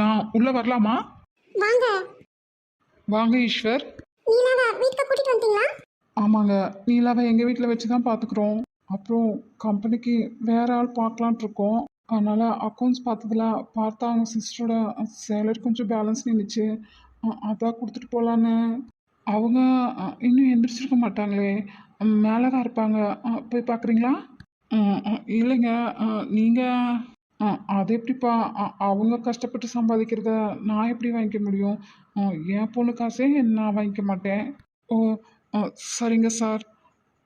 நான் உள்ள வரலாமா? வாங்க. வாங்க ஈஸ்வர். நீலாவா வீட்டுக்கு கூட்டிட்டு வந்துட்டீங்களா? ஆமாங்க. நீலாவை எங்கள் வீட்டில் வச்சு தான் பார்த்துக்குறோம் அப்புறம் கம்பெனிக்கு வேற ஆள் பார்க்கலான்ட்டு இருக்கோம். அதனால அக்கௌண்ட்ஸ் பார்த்ததுல பார்த்தா அவங்க சிஸ்டரோட சேலரி கொஞ்சம் பேலன்ஸ் நின்றுச்சு அதான் கொடுத்துட்டு போகலான்னு அவங்க இன்னும் எந்திரிச்சிருக்க மாட்டாங்களே. மேலே தான் இருப்பாங்க. போய் பார்க்குறீங்களா இல்லைங்க. நீங்கள் அது எப்படிப்பா? அ- அவங்க கஷ்டப்பட்டு சம்பாதிக்கிறத நான் எப்படி வாங்கிக்க முடியும்? ஆ என் பொண்ணு காசே நான் வாங்கிக்க மாட்டேன். ஓ ஆ சரிங்க சார்.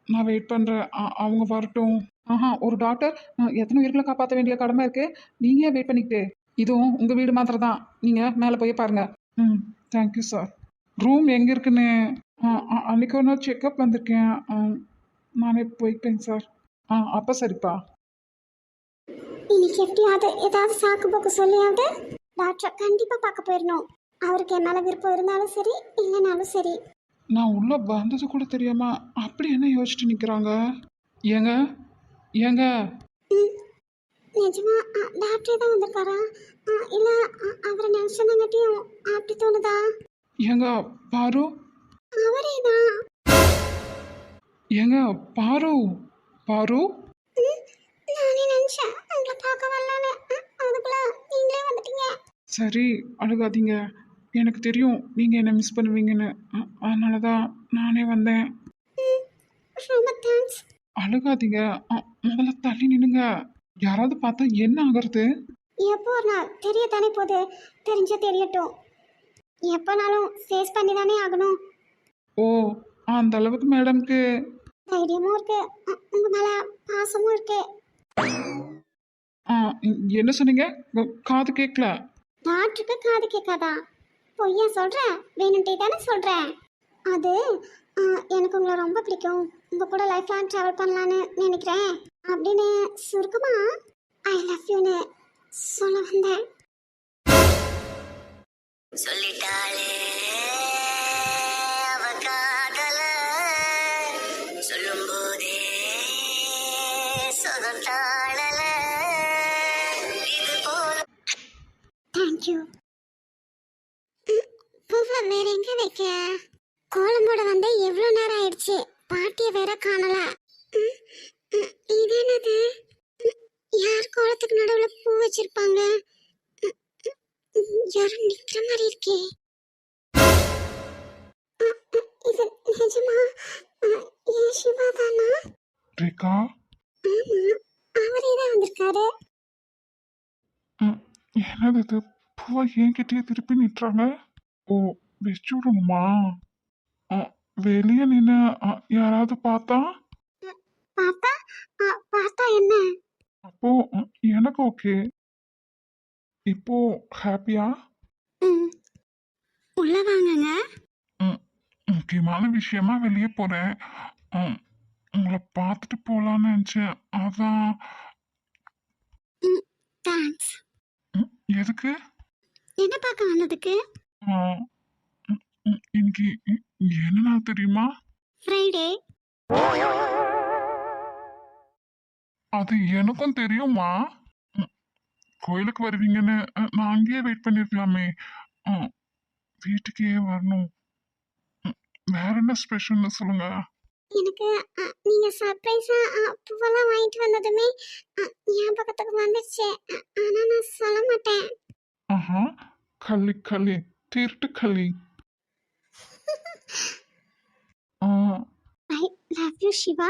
நான் வெயிட் பண்ணுறேன் அவங்க வரட்டும். ஆஹா ஒரு டாக்டர் எத்தனை உயிர்களை காப்பாற்ற வேண்டிய கடமை இருக்குது நீங்கள் ஏன் வெயிட் பண்ணிக்கிட்டு. இதுவும் உங்கள் வீடு மாத்திரம் தான் நீங்கள் மேலே போய் பாருங்க. ம் தேங்க்யூ சார் ரூம் எங்கே இருக்குன்னு? அன்னைக்கு ஒரு நாள் செக்கப் வந்திருக்கேன். ஆ நானே போய்ப்பேன் சார் ஆ அப்போ சரிப்பா. இன்னைக்கு எப்படியாவது ஏதாவது சாக்கு போக்கு சொல்லியாவது டாக்டரை கண்டிப்பா பார்க்க போயிடணும் அவருக்கு என் மேல விருப்பம் இருந்தாலும் சரி இல்லைனாலும் சரி. நான் உள்ளே வந்தது கூட தெரியாம அப்படி என்ன யோசிச்சுட்டு நிற்கிறாங்க ஏங்க? ஏங்க? நிஜமா டாக்டரே தான் வந்திருக்காரா? இல்ல அவரை நினைச்சதாங்கட்டியும் அப்படி தோணுதா? ஏங்க பாரு. அவரே தான் ஏங்க பாரு. பாரு. நானே நினைச்சேன். உங்களை பார்க்க வரலான்னு. அதுக்குள்ள நீங்களே வந்துட்டீங்க. சரி அழுகாதீங்க. எனக்கு தெரியும் நீங்கள் என்ன மிஸ் பண்ணுவீங்கன்னு. அதனால தான் நானே வந்தேன். ரொம்ப தேங்க்ஸ் அழுகாதீங்க. முதல்ல தள்ளி நின்னுங்க யாராவது பார்த்தா என்ன ஆகுறது? எப்போ ஒரு நாள்? தெரியத்தானே போகுது தெரிஞ்சா தெரியட்டும். எப்போனாலும் ஃபேஸ் பண்ணி தானே ஆகணும். ஓ அந்த அளவுக்கு மேடம்க்கு தைரியமும் இருக்கு. உங்க மேல பாசமும் இருக்கு. ஆ, என்ன சொன்னீங்க? காது கேட்கல டாக்டருக்கு காது கேட்காதா பொய்யா சொல்றேன் வேணும்ட்டே தானே சொல்றேன் அது எனக்கு உங்களை ரொம்ப பிடிக்கும். உங்க கூட லைஃப் லாங் ட்ராவல் பண்ணலான்னு நினைக்கிறேன். அப்படின்னு சுருக்கமா ஐ லவ் யூன்னு சொல்ல வந்தேன். சொல்லிட்டாளே. சொதட்டாளல இது போல தேங்க்யூ பூவை வேற எங்க வைக்க? கோலம்போட வந்து எவ்வளோ நேரம் ஆயிடுச்சு? பாட்டியை வேற காணல. இது என்னது? யார் கோலத்துக்கு நடுவில் பூ வச்சிருப்பாங்க? யாரும் நிக்கிற மாதிரி இருக்கே. இது நிஜமா? ஏன் சிவா தானா? ரேகா? ஆமா அவரே தான் வந்திருக்காரு. ம், என்னது இது? பூவை என்கிட்டயே திருப்பி நிட்டுறாங்க ஓ வச்சு விடணுமா வெளியே நின்று யாராவது பார்த்தா? பார்த்தா? பார்த்தா என்ன? அப்போ எனக்கு ஓகே. இப்போ ஹாப்பியா? உள்ள வாங்கங்க. முக்கியமான விஷயமா வெளியே போறேன். உங்களை பார்த்துட்டு போலான்னு நினைச்சேன். அதான். தேங்க்ஸ் எதுக்கு? என்ன பார்க்க வந்ததுக்கு? இன்னைக்கு என்ன நாள் தெரியுமா? ஃப்ரைடே அது எனக்கும் தெரியுமா? கோயிலுக்கு வருவீங்கன்னு நான் அங்கேயே வெயிட் பண்ணிருக்கலாமே. வீட்டுக்கே வரணும். வேற என்ன ஸ்பெஷல்னு சொல்லுங்க. எனக்கு அ, நீங்க சர்ப்ரைஸா பூவெல்லாம் வாங்கிட்டு வந்ததுமே ஞாபகத்துக்கு வந்துச்சு அ, ஆனா நான் சொல்ல மாட்டேன். ஆஹா களி களி திருட்டு களி I love you Shiva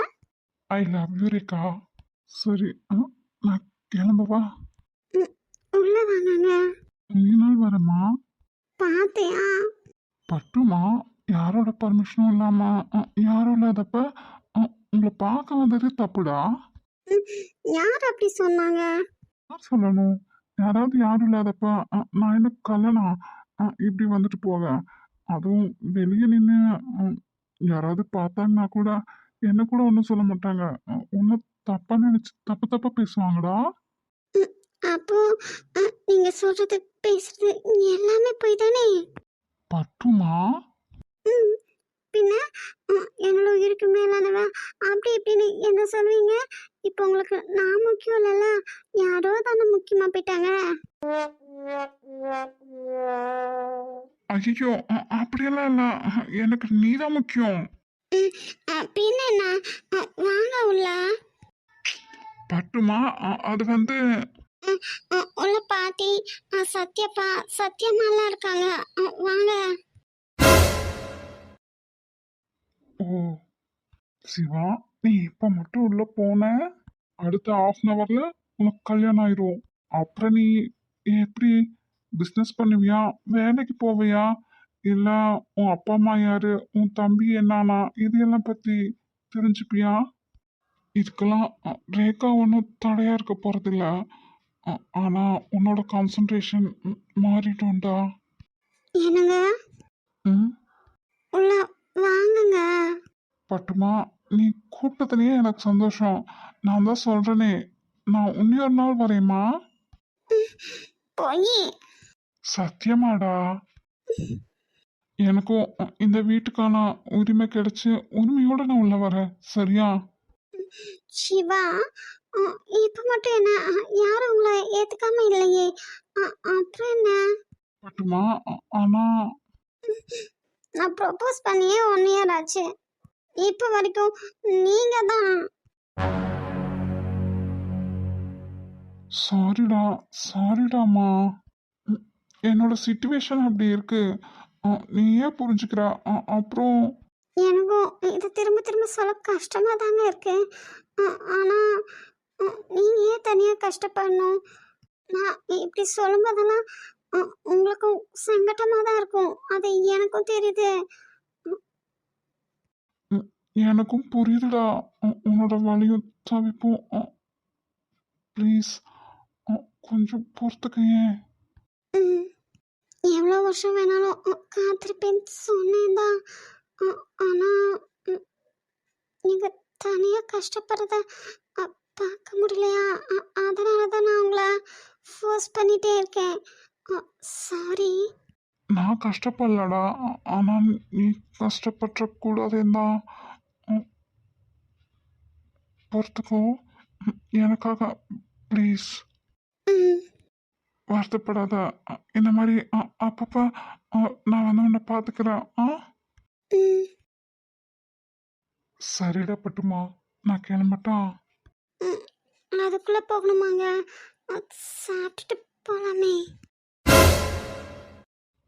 I love you Rekha சரி ஆ, நான் கிளம்பவா உள்ள வாங்கங்க நீ நாள் வரமா பார்த்தியா பட்டுமா? யாரோட பர்மிஷனும் இல்லாம அ, யாரும் இல்லாதப்ப உங்களை பார்க்க வந்தது தப்புடா? யார் அப்படி சொன்னாங்க? யார் சொல்லணும்? யாராவது யாரும் இல்லாதப்ப நான் என்ன கல்லனா இப்படி வந்துட்டு போவேன். அதுவும் வெளியே நின்று யாராவது பார்த்தாங்கன்னா கூட என்ன கூட ஒன்றும் சொல்ல மாட்டாங்க. ஒன்றும் தப்பா நினைச்சு தப்பு தப்பா பேசுவாங்கடா? அப்போ நீங்க சொல்றது பேசுறது எல்லாமே போய் தானே? பட்டுமா பின்ன என்னோட உயிருக்கு மேலானவ? அப்படி இப்படின்னு என்ன சொல்லுவீங்க இப்போ உங்களுக்கு நான் முக்கியம் இல்லைல்ல யாரோ தானே முக்கியமா போயிட்டாங்க. ஐயோ அப்படியெல்லாம் இல்லை. எனக்கு நீதான் முக்கியம். பின்ன என்ன? வாங்க உள்ள. பட்டுமா? அது வந்து உள்ள பாட்டி சத்யப்பா சத்யம்மாலாம் இருக்காங்க. வாங்க. ஓ சிவா நீ இப்ப மட்டும் உள்ள போன? அடுத்த ஹாஃப் அன் ஹவர்ல உனக்கு கல்யாணம் ஆயிரும். அப்புறம் நீ எப்படி பிஸ்னஸ் பண்ணுவியா? வேலைக்கு போவியா? இல்ல உன் அப்பா அம்மா யாரு? உன் தம்பி என்னானா? இதையெல்லாம் பத்தி தெரிஞ்சுப்பியா? இதுக்கெல்லாம் ரேகா ஒன்றும் தடையா இருக்க போறதில்ல. ஆனா உன்னோட கான்சன்ட்ரேஷன் மாறிட்டோம்டா என்னங்க? ம்? உள்ள வாங்குங்க. பட்டுமா நீ கூப்பிட்டதுலயே எனக்கு சந்தோஷம். நான் தான் சொல்றேனே. நான் இன்னொரு நாள் வரேம்மா. போய். சத்தியமாடா. எனக்கும் இந்த வீட்டுக்கான உரிமை கிடைச்சு உரிமையோட நான் உள்ள வரேன் சரியா? சிவா இப்ப மட்டும் என்ன? யாரும் உங்களை ஏத்துக்காம இல்லையே. அப்புறம் என்ன? பட்டுமா ஆனா நான் ப்ரொபோஸ் பண்ணியே ஒன் இயர் ஆச்சு. இப்போ வரைக்கும் நீங்க தான். சாரிடா சாரிடாம்மா ம், என்னோட சுச்சுவேஷன் அப்படி இருக்கு. நீ ஏன் புரிஞ்சுக்கிற? அப்புறம்? எனக்கும் இது திரும்ப திரும்ப சொல்ல கஷ்டமா தாங்க இருக்கு. அ- ஆனா அ, நீங்க ஏன் தனியா கஷ்டப்படணும்? நான் இப்படி சொல்லும்போதெல்லாம் உங்களுக்கும் சங்கடமா தான் இருக்கும். அது எனக்கும் தெரியுது. எனக்கும் புரியுதுடா. உன்னோட வலியும் தவிப்பும். ப்ளீஸ். கொஞ்சம் பொறுத்துக்கையேன் ம், எவ்வளோ வருஷம் வேணாலும் அ, காத்திருப்பேன்னு சொன்னேன் தான். அ- ஆனா ம், நீங்க தனியா கஷ்டப்படுறத பார்க்க முடியலையா? அதனால தான் நான் உங்களை ஃபோர்ஸ் பண்ணிட்டே இருக்கேன். சாரி. நான் கஷ்டப்படலடா. ஆ- ஆனா நீ கஷ்டப்பட்ட கூடாதுன்னு தான் பொறுத்துக்கோ. எனக்காக ப்ளீஸ். வருத்தப்படாத. இந்த மாதிரி அப்பப்போ நான் வந்து உன்னை பார்த்துக்கிறேன். ஆ? சரிடா பட்டுமா. நான் கிளம்பட்டா? அதுக்குள்ள போகணுமாங்க. சாப்பிட்டுட்டு போலாமே.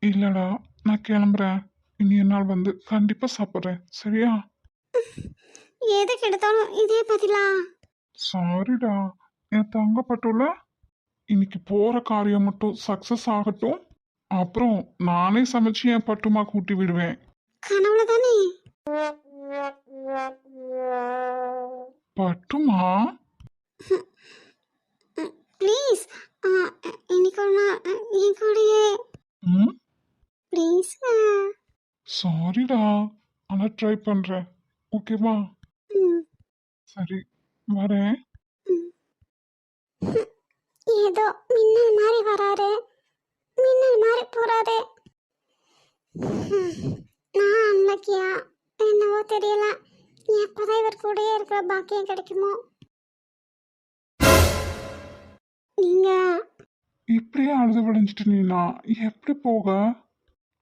இல்லடா நான் கிளம்புறேன் இனி நாள் வந்து கண்டிப்பா சாப்பிட்றேன் சரியா எதுக்கு எடுத்தாலும் இதே பதிலா சாரிடா என் தங்க பட்டுல இன்னைக்கு போற காரியம் மட்டும் சக்சஸ் ஆகட்டும் அப்புறம் நானே சமைச்சு என் பட்டுமா கூட்டி விடுவேன் கனவுல தானே பட்டுமா ப்ளீஸ் இன்னைக்கு ஒரு நாள் அ, என் கூடயே ம் ப்ளீஸ் சாரிடா ஆனா ட்ரை பண்றேன். ஓகேவா ம். சரி வரேன். ஏதோ மின்னல் மாதிரி வராரு. மின்னல் மாதிரி போறாரு. நான் அன்லக்கியா என்னவோ தெரியல. எப்போதான் இவர் கூடயே இருக்கிற பாக்கியம் கிடைக்குமோ? நீங்க? இப்படியே அழுது விளைஞ்சிட்டு நீனா? எப்படி போக?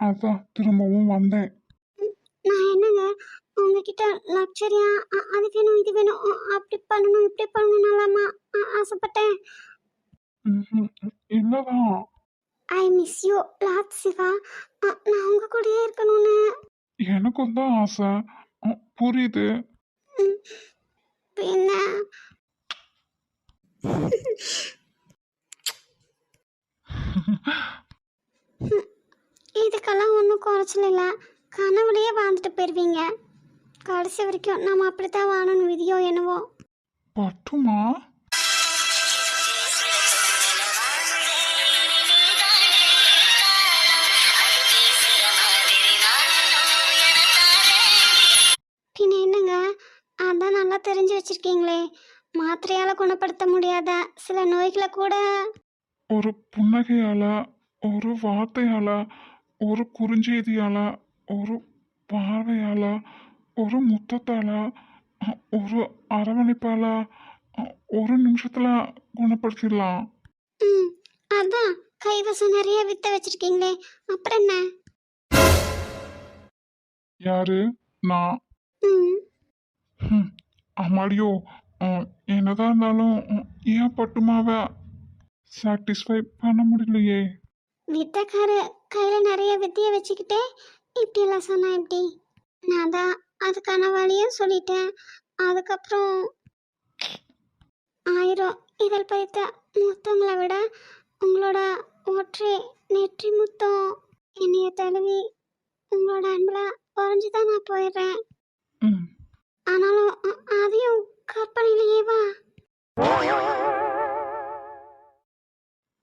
அதான் திரும்பவும் வந்தேன். நான் என்னங்க உங்ககிட்ட லக்ஸரியா அது வேணும் இது வேணும் அப்படி பண்ணணும் இப்படி பண்ணணும்லாமா? ஆசைப்பட்டேன். இல்லதான் I miss you lot Shiva. நான் உங்க கூடயே இருக்கணும்னு. எனக்கும் தான் ஆசை. புரியுது. பின்ன? இதுக்கெல்லாம் ஒன்றும் குறைச்சல் இல்லை. கனவுலையே வாழ்ந்துட்டு போயிடுவீங்க கடைசி வரைக்கும் நம்ம அப்படித்தான் வாழணும் விதியோ என்னவோ. பட்டுமா? பின்ன என்னங்க? அதான் நல்லா தெரிஞ்சு வச்சிருக்கீங்களே. மாத்திரையால குணப்படுத்த முடியாத சில நோய்களை கூட. ஒரு புன்னகையால ஒரு வார்த்தையால ஒரு குறுஞ்செய்தியால ஒரு பார்வையால ஒரு முத்தத்தால ஒரு அரவணைப்பால ஒரு நிமிஷத்துல குணப்படுத்திடலாம். ம் அதான். கைவசம் நிறைய வித்த வச்சிருக்கீங்களே. அப்புறம் என்ன? யாரு? நான் அம்மாடியோ என்னதான் இருந்தாலும் ஏன் பட்டுமாவை சாட்டிஸ்ஃபை பண்ண முடியலையே? வித்தக்கார கையில் நிறைய வித்தியை வச்சுக்கிட்டே இப்படியெல்லாம் சொன்னா எப்படி? நான் தான் அதுக்கான வழியும் சொல்லிட்டேன். அதுக்கப்புறம் ஆயிரம். இதழ் பதித்த முத்தங்களை விட உங்களோட ஒற்றை நெற்றி முத்தம் என்னைய தழுவி உங்களோட அன்பில் உறைஞ்சு தான் நான் போயிடுறேன். ஆனாலும் அதையும் கற்பனையிலேயே வா.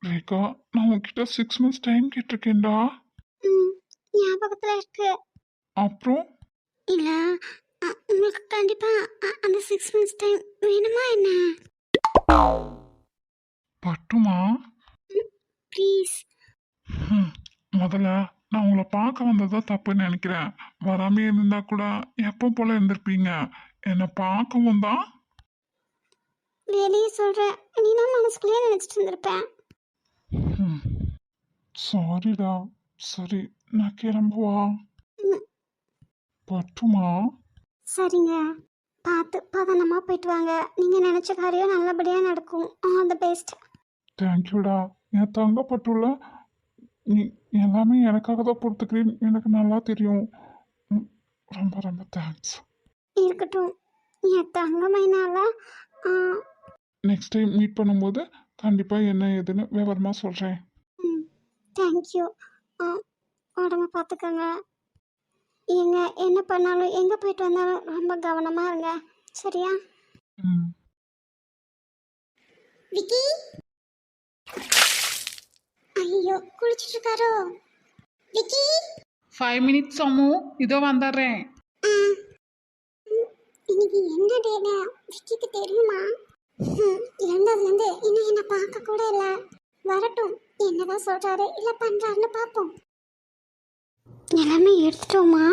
ரேகா நான் உன்கிட்ட சிக்ஸ் மந்த்ஸ் டைம் கேட்டிருக்கேன்டா. ம் ஞாபகத்தில் இருக்கு. அப்புறம்? இல்லை உங்களுக்கு கண்டிப்பாக அந்த சிக்ஸ் மந்த்ஸ் டைம் வேணுமா என்ன? பட்டுமா? ப்ளீஸ் ம், முதல்ல நான் உங்களை பார்க்க வந்ததா தப்புன்னு நினைக்கிறேன். வராமே இருந்தா கூட எப்போ போல இருந்திருப்பீங்க? என்னை பார்க்கவும் தான். வெளியே சொல்கிறேன் நீ நான் மனசுக்குள்ளேயே நினச்சிட்டு இருந்திருப்பேன் சாரிடா சரி நான் கிளம்புவா ம். பட்டுமா சரிங்க பார்த்து பதனமாக போயிட்டு வாங்க நீங்கள் நினச்ச காரியம் நல்லபடியாக நடக்கும்。ஆல் த பெஸ்ட் தேங்க்யூடா என் தங்க பட்டுல நீ எல்லாமே எனக்காக தான் பொறுத்துக்கிறேன்னு எனக்கு நல்லா தெரியும் ம், ரொம்ப ரொம்ப தேங்க்ஸ் இருக்கட்டும் என் தங்கமைனால நெக்ஸ்ட் டைம் மீட் பண்ணும்போது கண்டிப்பாக என்ன ஏதுன்னு விவரமாக சொல்கிறேன் ம் தேங்க்யூ உடம்ப பார்த்துக்கோங்க எங்க என்ன பண்ணாலும் எங்கே போயிட்டு வந்தாலும் ரொம்ப கவனமாக இருங்க. சரியா? ம். விக்கி? ஐயோ குளிச்சிட்டு இருக்காரோ விக்கி? Five minutes Ammu. இதோ வந்துடுறேன். இன்னைக்கு என்ன டேங்க விக்கிக்கு தெரியுமா? ம், இருந்ததுலேருந்து இன்னும் என்னை பார்க்க கூட இல்லை. வரட்டும் என்னதான் சொல்றாரு இல்லை பண்றாருன்னு பார்ப்போம். எல்லாமே எடுத்துட்டோமா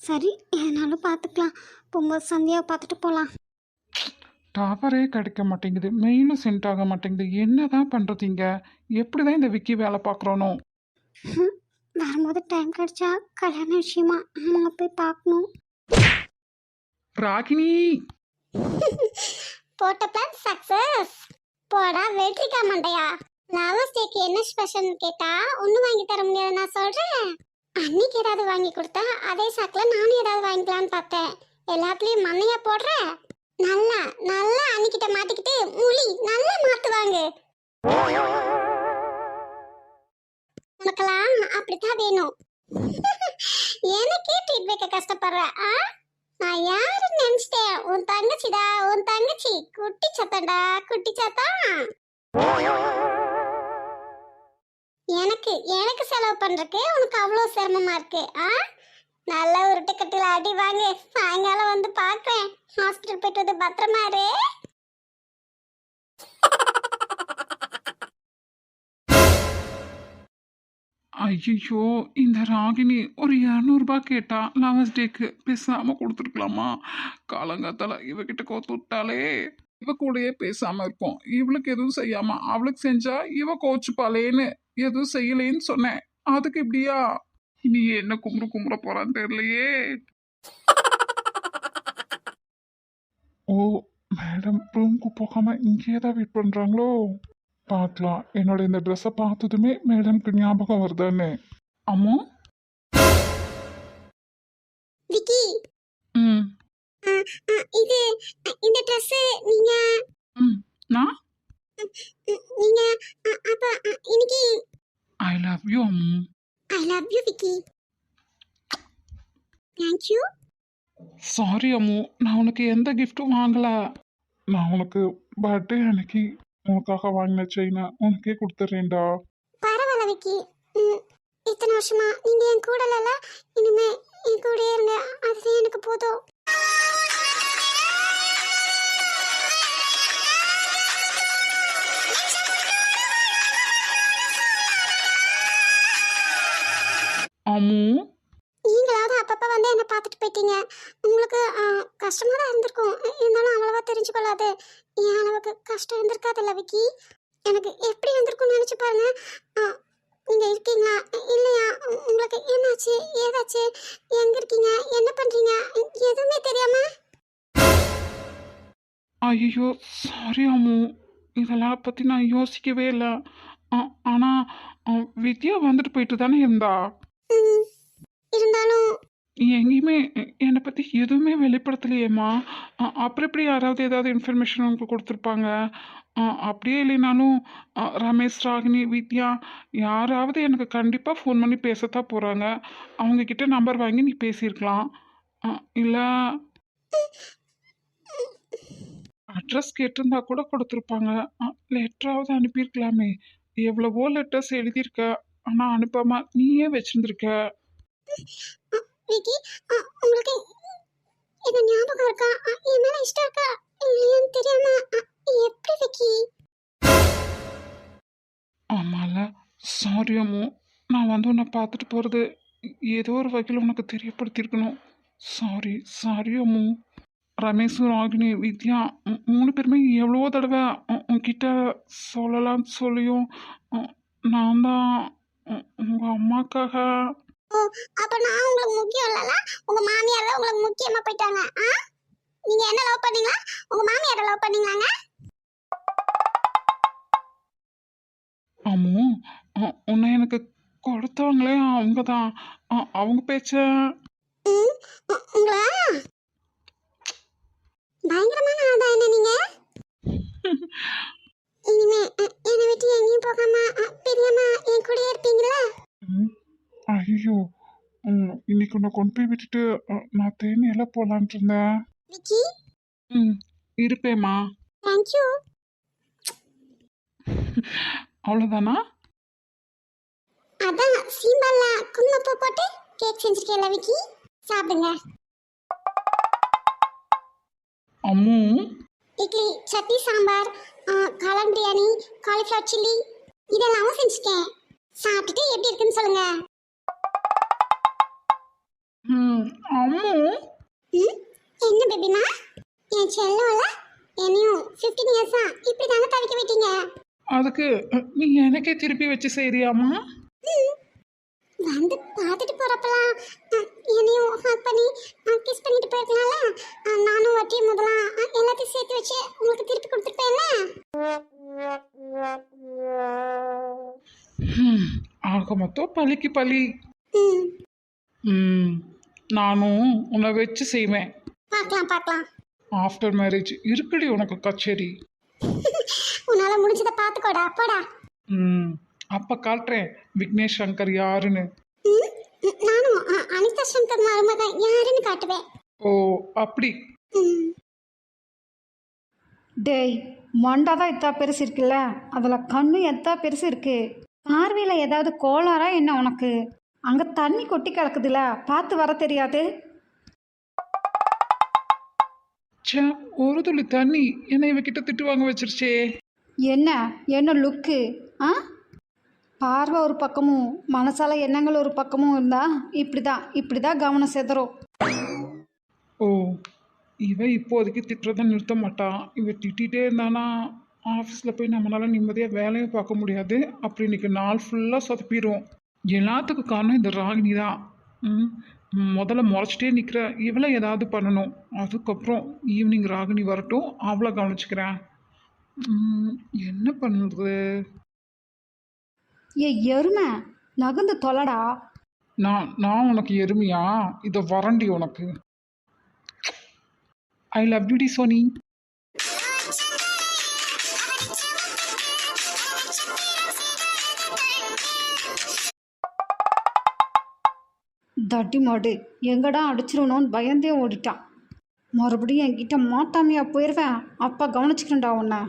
சரி எதனாலும் பார்த்துக்கலாம். போகும்போது சந்தியாவை பார்த்துட்டு போகலாம் டவரே கிடைக்க மாட்டேங்குது. மெயிலும் சென்ட் ஆக மாட்டேங்குது. என்ன தான் பண்ணுறதீங்க எப்படி தான் இந்த விக்கி வேலை பார்க்குறோனோ. வரும்போது டைம் கிடைச்சா கல்யாண விஷயமா அவங்க போய் பார்க்கணும். ராகினி! போட்ட பிளான் சக்சஸ் போடா வெற்றிக்கா மண்டையா. லவர்ஸ் டேக்கு என்ன ஸ்பெஷல்னு கேட்டா ஒன்றும் வாங்கி தர முடியாது நான் சொல்றேன். அன்னைக்கு ஏதாவது வாங்கி கொடுத்தா அதே சாக்கில் நானும் ஏதாவது வாங்கிக்கலாம்னு பார்த்தேன். எல்லாத்துலேயும் மண்ணையா போடுற? நல்லா நல்லா அன்னிக்கிட்ட மாட்டிக்கிட்டு முழி நல்லா மாத்துவாங்க. உனக்கெல்லாம் அப்படித்தான் வேணும். எனக்கே ட்ரீட் வைக்க கஷ்டப்படுற ஆ? நான் யாரு நினைச்சிட்டேன். உன் தங்கச்சிடா உன் தங்கச்சி. குட்டி சத்தம்டா குட்டி சத்தம். எனக்கு எனக்கு செலவு பண்றதுக்கு உனக்கு அவ்வளோ சிரமமா இருக்கு ஆ? நல்ல உருட்டு கட்டில அடி வாங்க. சாயங்காலம் வந்து பார்க்கறேன் ஹாஸ்பிட்டல் போயிட்டு வந்து பத்திரமா இரு. ஐயோ இந்த ராகினி ஒரு இரநூறுபா கேட்டா லவர்ஸ் டேக்கு பேசாமல் கொடுத்துருக்கலாமா காலங்காத்தால் இவகிட்ட கோத்துட்டாலே இவ கூடயே பேசாமல் இருக்கும் இவளுக்கு எதுவும் செய்யாமல் அவளுக்கு செஞ்சா இவ கோச்சுப்பாளேன்னு எதுவும் செய்யலேன்னு சொன்னேன் அதுக்கு இப்படியா இனி என்ன கும்புற கும்புற போறான்னு தெரியலையே ஓ மேடம் ரூம்க்கு போகாமல் இங்கேயே தான் வெயிட் பண்ணுறாங்களோ பார்க்கலாம். என்னோட இந்த ட்ரெஸ்ஸை பார்த்ததுமே மேடம்க்கு ஞாபகம் வருதானே? அம்மா? விக்கி. ம். இது இந்த ட்ரெஸ் நீங்க ம். நான்? நீங்க அப்ப இன்னைக்கு? I love you Ammu. I love you Vicky. Thank you sorry Ammu. நான் உனக்கு எந்த கிஃப்ட்டும் வாங்கல. நான் உனக்கு பர்த்டே அன்னைக்கு உனக்காக வாங்கின செயினை உனக்கே கொடுத்துறேன்டா பரவாயில்ல விக்கி. இத்தனை வருஷமா நீங்க என் கூடல இனிமே என் கூடயே இருங்க. அதுதான் எனக்கு போதும். விக்கி எனக்கு எப்படி வந்திருக்கும்னு நினைச்சு பாருங்க. ஆ, நீங்க இருக்கீங்களா? இல்லையா? உங்களுக்கு என்னாச்சு? ஏதாச்சு? எங்க இருக்கீங்க? என்ன பண்றீங்க? எதுவுமே தெரியாம? ஐயோ சாரி அம்மு. இதெல்லாம் பற்றி நான் யோசிக்கவே இல்லை. ஆனால் வித்யா வந்துட்டு போயிட்டு தானே இருந்தா? இருந்தாலும் எங்கேயுமே என்னை பற்றி எதுவுமே வெளிப்படுத்தலையேம்மா? அப்புறம் எப்படி யாராவது ஏதாவது இன்ஃபர்மேஷன் உங்களுக்கு கொடுத்துருப்பாங்க? அப்படியே இல்லைனாலும் ரமேஷ் ராகினி வித்யா யாராவது எனக்கு கண்டிப்பாக ஃபோன் பண்ணி பேசத்தான் போகிறாங்க அவங்கக்கிட்ட நம்பர் வாங்கி நீ பேசியிருக்கலாம். இல்லை அட்ரஸ் கேட்டிருந்தா கூட கொடுத்துருப்பாங்க. லெட்டராவது அனுப்பியிருக்கலாமே. எவ்வளவோ லெட்டர்ஸ் எழுதியிருக்க. ஆனால் அனுப்பாமல் நீயே வச்சுருந்துருக்க. விக்கி சாரி நான் வந்து உன்னை பார்த்துட்டு போகிறது ஏதோ ஒரு வகையில் உனக்கு தெரியப்படுத்தியிருக்கணும். Sorry sorry Ammu. ரமேஷும் Ragini Vidya மூணு பேருமே எவ்வளோ தடவை உன்கிட்ட சொல்லலாம்னு சொல்லியும் நான் தான் உங்கள் அம்மாக்காக. அப்போ நான் உங்களுக்கு முக்கியம் இல்லைல்ல? உங்கள் மாமியார் தான் உங்களுக்கு முக்கியமாக போயிட்டாங்க. ஆ? நீங்கள் என்ன லவ் பண்ணீங்களா? உங்கள் மாமியார லவ் பண்ணீங்களாங்க? அம்மு உன்னை எனக்கு கொடுத்தவங்களே அவங்க தான் அவங்க பேச்ச. பயங்கரமான ஆளா என்ன நீங்க? இனிமே அ, என்னை விட்டு எங்கேயும் போகாம அ, பிரியாம என் கூடயே இருப்பீங்களா? ஐயோ. இன்னைக்கு உன்னை கொண்டு போய் விட்டுட்டு நான் தேனியெல்லாம் போகலான்ட்டு இருந்தேன். விக்கி? ம் இருப்பேம்மா. தேங்க்யூ அவ்வளோதானா அதான் சீம்பால்ல குங்குமப்பூ போட்டு கேக் செஞ்சிருக்கேன்ல விக்கி சாப்பிடுங்க. அம்மு. இட்லி சட்னி சாம்பார் காளான் பிரியாணி காலிஃப்ளவர் சில்லி இதெல்லாம் செஞ்சுட்டேன் சாப்பிட்டுட்டு எப்படி இருக்குன்னு சொல்லுங்க. அம்மு. என்ன பேபிமா என் செல்லம்ல என்னையும் ஃபிஃப்டீன் இயர்ஸா இப்படி தானே தவிக்க விட்டீங்க. அதுக்கு நீ எனக்கே திருப்பி வச்சு செய்றியாம்மா? ம். வந்து பார்த்துட்டு போறப்பலாம் என்னையும் ஹக் பண்ணி கிஸ் பண்ணிட்டு போயிருக்கலாம்ல நானும் வட்டி முதலாம் எல்லாத்தையும் சேர்த்து வச்சு உங்களுக்கு திருப்பி கொடுத்துருப்பேன்ல? ஆக மொத்தம் பழிக்கு பழி. நானும் உன்னை வச்சு செய்வேன். பார்க்கலாம் பார்க்கலாம். ஆஃப்டர் மேரேஜ் இருக்குடி உனக்கு கச்சேரி. உன்னால முடிஞ்சதை பார்த்துக்கோடா. போடா. ம் அப்போ காட்டுறேன். விக்னேஷ் சங்கர் யாருன்னு. ம், ம், நானும் அ, அனிதா சங்கர் மருமகன் யாருன்னு காட்டுவேன். ஓ அப்படி. ம், டேய் மண்டை தான் எத்தா பெருசு இருக்குல்ல? அதில் கண்ணு எத்தா பெருசு இருக்கு? பார்வையில் ஏதாவது கோளாறா என்ன உனக்கு? அங்கே தண்ணி கொட்டி கிடக்குதுல பார்த்து வர தெரியாது? ச்சே ஒரு துளி தண்ணி. என்னை இவகிட்ட திட்டு வாங்க வச்சிருச்சே. என்ன? என்ன லுக்கு? ஆ? பார்வை ஒரு பக்கமும் மனசால எண்ணங்கள் ஒரு பக்கமும் இருந்தா இப்படி தான் இப்படி தான் கவனம் செதறும். ஓ இவ இப்போதைக்கு திட்டுறதை நிறுத்த மாட்டான் இவ திட்டிகிட்டே இருந்தானா ஆஃபீஸில் போய் நம்மளால் நிம்மதியாக வேலையும் பார்க்க முடியாது. அப்படி இன்றைக்கி நாள் ஃபுல்லாக சொதப்பிடும் எல்லாத்துக்கும் காரணம் இந்த ராகினி தான். ம், முதல்ல முறைச்சிட்டே நிற்கிற இவளை ஏதாவது பண்ணணும். அதுக்கப்புறம் ஈவினிங் ராகினி வரட்டும். அவளை கவனிச்சுக்கிறேன். என்ன பண்ணுறது ஏ எருமை. நகர்ந்து தொலைடா. நான் நான் உனக்கு எருமையா? இதை வரண்டி உனக்கு. ஐ லவ் யூ டி சோனி. தட்டி மாடு. எங்கடா அடிச்சிருவணும்னு பயந்தே ஓடிட்டான். மறுபடியும் என்கிட்ட மாட்டாமையா போயிடுவேன் அப்பா கவனிச்சுக்கிறேன்டா உன்னை.